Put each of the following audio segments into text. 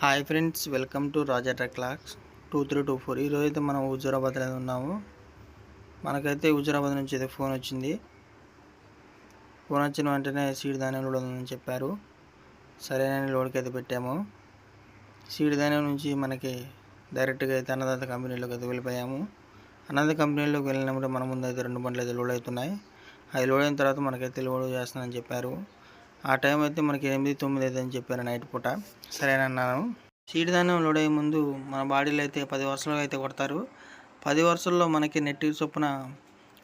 Hi friends welcome to Raja truck clocks two three two four. ఈరోజు అయితే మనం హుజూరాబాద్లో ఉన్నాము. మనకైతే హుజూరాబాద్ నుంచి అయితే ఫోన్ వచ్చింది. ఫోన్ వచ్చిన వెంటనే సీడ్ ధాన్యం లోడ్ ఉందని చెప్పారు. సరైన లోడ్కి అయితే పెట్టాము. సీడ్ ధాన్యం నుంచి మనకి డైరెక్ట్గా అయితే అన్నదాత కంపెనీలోకి అయితే వెళ్ళిపోయాము. అన్నదాత కంపెనీలోకి వెళ్ళినప్పుడు మన ముందు అయితే రెండు బండ్లు అయితే లోడ్ అవుతున్నాయి. అది లోడ్ అయిన తర్వాత మనకైతే లోడ్ చేస్తానని చెప్పారు. ఆ టైం అయితే మనకి ఎనిమిది తొమ్మిది అయితే అని చెప్పారు నైట్ పూట. సరేనన్నాను సీడ్ ధాన్యం లోడ్ అయ్యే ముందు మన బాడీలో అయితే పది వరుసలు అయితే కొడతారు. పది వరుసల్లో మనకి నెట్టి చొప్పున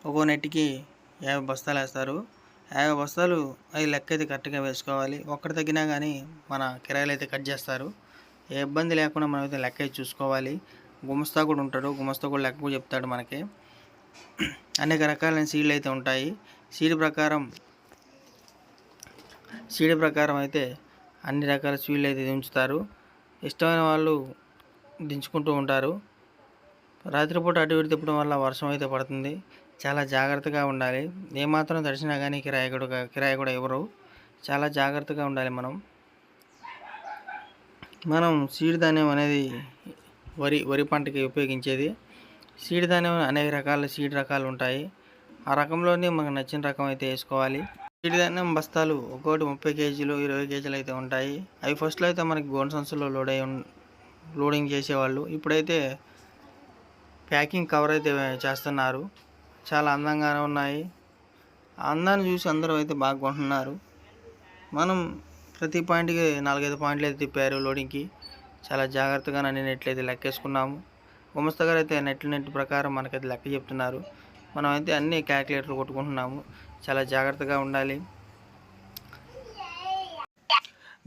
ఒక్కో నెట్టికి యాభై బస్తాలు వేస్తారు. యాభై బస్తాలు అవి లెక్క అయితే కరెక్ట్గా వేసుకోవాలి. ఒక్కటి తగ్గినా కానీ మన కిరాయిలు అయితే కట్ చేస్తారు. ఏ ఇబ్బంది లేకుండా మనం అయితే లెక్క అయితే చూసుకోవాలి. గుమస్తా కూడా ఉంటాడు. గుమస్తా కూడా లెక్క కూడా చెప్తాడు మనకి. అనేక రకాలైన సీడ్లు అయితే ఉంటాయి. సీడ్ ప్రకారం సీడీ ప్రకారం అయితే అన్ని రకాల స్వీట్లు అయితే దించుతారు. ఇష్టమైన వాళ్ళు దించుకుంటూ ఉంటారు. రాత్రిపూట అటు ఇటు తిప్పడం వల్ల వర్షం అయితే పడుతుంది. చాలా జాగ్రత్తగా ఉండాలి. ఏమాత్రం తడిసినా కానీ కిరాయి కూడా కిరాయి కూడా ఇవ్వరు. చాలా జాగ్రత్తగా ఉండాలి మనం. మనం సీడ్ ధాన్యం అనేది వరి వరి పంటకి ఉపయోగించేది. సీడ్ ధాన్యం అనేక రకాల సీడ్ రకాలు ఉంటాయి. ఆ రకంలోనే మనకు నచ్చిన రకం అయితే వేసుకోవాలి. సీడ్ బస్తాలు ఒక్కోటి ముప్పై కేజీలు ఇరవై కేజీలు అయితే ఉంటాయి. అవి ఫస్ట్లో అయితే మనకి గోన్ సంచులో లోడ్ అయి లోడింగ్ చేసేవాళ్ళు. ఇప్పుడైతే ప్యాకింగ్ కవర్ అయితే చేస్తున్నారు. చాలా అందంగానే ఉన్నాయి. అందాన్ని చూసి అందరూ అయితే బాగా కొంటున్నారు. మనం ప్రతి పాయింట్కి నాలుగైదు పాయింట్లు అయితే తిప్పారు లోడింగ్కి. చాలా జాగ్రత్తగా అన్ని నెట్లు అయితే లెక్కేసుకున్నాము. గుమస్తా గారు అయితే నెట్లు నెట్ ప్రకారం మనకైతే లెక్క చెప్తున్నారు. మనం అయితే అన్ని క్యాలిక్యులేటర్ కొట్టుకుంటున్నాము. చాలా జాగ్రత్తగా ఉండాలి.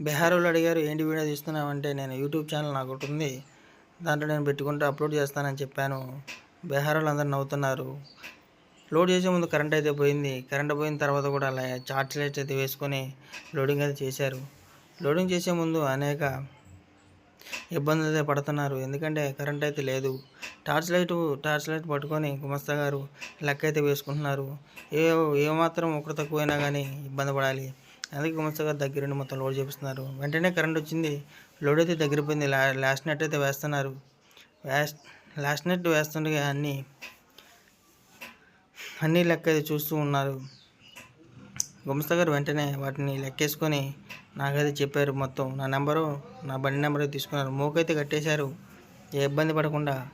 బీహార్ వాళ్ళు అడిగారు ఏంటి వీడియో తీస్తున్నామంటే నేను యూట్యూబ్ ఛానల్ నాకు ఒకటి ఉంది దాంట్లో నేను పెట్టుకుంటే అప్లోడ్ చేస్తానని చెప్పాను. బీహార్ వాళ్ళు అందరు నవ్వుతున్నారు. లోడ్ చేసే ముందు కరెంట్ అయితే పోయింది. కరెంట్ పోయిన తర్వాత కూడా అలా చార్జ్ లైట్ అయితే వేసుకొని లోడింగ్ అయితే చేశారు. లోడింగ్ చేసే ముందు అనేక ఇబ్బందులు అయితే పడుతున్నారు. ఎందుకంటే కరెంట్ అయితే లేదు. టార్చ్ లైట్ టార్చ్ లైట్ పట్టుకొని గుమస్తా గారు లెక్క అయితే వేసుకుంటున్నారు. ఏ ఏమాత్రం ఒకటి తక్కువైనా కానీ ఇబ్బంది పడాలి. అందుకే గుమస్తా గారు దగ్గరుండి మొత్తం లోడ్ చేపిస్తున్నారు. వెంటనే కరెంట్ వచ్చింది. లోడ్ అయితే దగ్గరిపోయింది లా లాస్ట్ నెట్ అయితే వేస్తున్నారు. వేస్ట్ లాస్ట్ నెట్ వేస్తుండగా అన్నీ అన్నీ లెక్క అయితే చూస్తూ ఉన్నారు. గుమస్తా గారు వెంటనే వాటిని లెక్కేసుకొని నాకైతే చెప్పారు మొత్తం. నా నెంబరు నా బండి నెంబర్ తీసుకున్నారు. మోకైతే కట్టేశారు. ఏ ఇబ్బంది పడకుండా.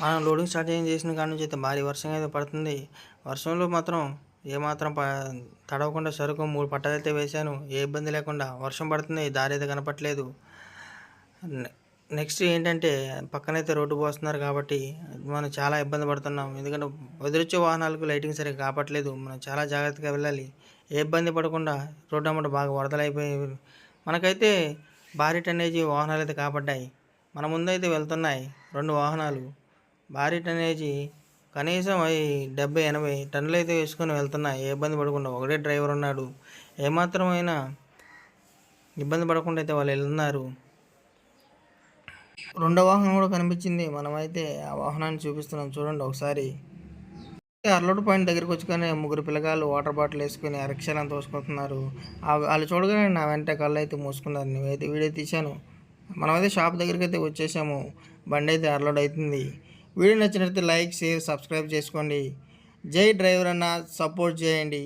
మనం లోడింగ్ స్టార్ట్ చేసిన కాడ నుంచి అయితే భారీ వర్షం అయితే పడుతుంది. వర్షంలో మాత్రం ఏమాత్రం ప తడవకుండా సరుకు మూడు పట్టాలు అయితే వేశాను. ఏ ఇబ్బంది లేకుండా. వర్షం పడుతుంది దారి అయితే కనపట్లేదు. నె- నెక్స్ట్ ఏంటంటే పక్కనైతే రోడ్డు పోస్తున్నారు కాబట్టి మనం చాలా ఇబ్బంది పడుతున్నాం. ఎందుకంటే వదిలిచ్చే వాహనాలకు లైటింగ్ సరిగ్గా కాపట్లేదు. మనం చాలా జాగ్రత్తగా వెళ్ళాలి. ఏ ఇబ్బంది పడకుండా రోడ్డు అమ్మట బాగా వరదలైపోయి మనకైతే భారీ టన్నేజీ వాహనాలు అయితే కాపడ్డాయి మన ముందైతే వెళ్తున్నాయి రెండు వాహనాలు. భారీ టన్నేజీ కనీసం అవి డెబ్బై ఎనభై టన్నులు అయితే వేసుకొని వెళ్తున్నాయి. ఏ ఇబ్బంది పడకుండా ఒకటే డ్రైవర్ ఉన్నాడు. ఏమాత్రమైనా ఇబ్బంది పడకుండా అయితే వాళ్ళు వెళ్తున్నారు. రెండో వాహనం కూడా కనిపించింది. మనమైతే ఆ వాహనాన్ని చూపిస్తున్నాం. చూడండి ఒకసారి. అర్లోడ్ పాయింట్ దగ్గరికి వచ్చుకొని ముగ్గురు పిల్లగాళ్ళు వాటర్ బాటిల్ వేసుకొని అరక్షలను తోసుకుంటున్నారు. వాళ్ళు చూడగానే నా వెంట కళ్ళు అయితే మూసుకున్నారు. నేనైతే వీడియో తీశాను. మనమైతే షాప్ దగ్గరికి అయితే వచ్చేసాము. బండి అయితే అర్లోడ్ అవుతుంది. వీడియో నచ్చినట్లయితే లైక్ షేర్ సబ్స్క్రైబ్ చేసుకోండి. జై డ్రైవర్ అన్న సపోర్ట్ చేయండి.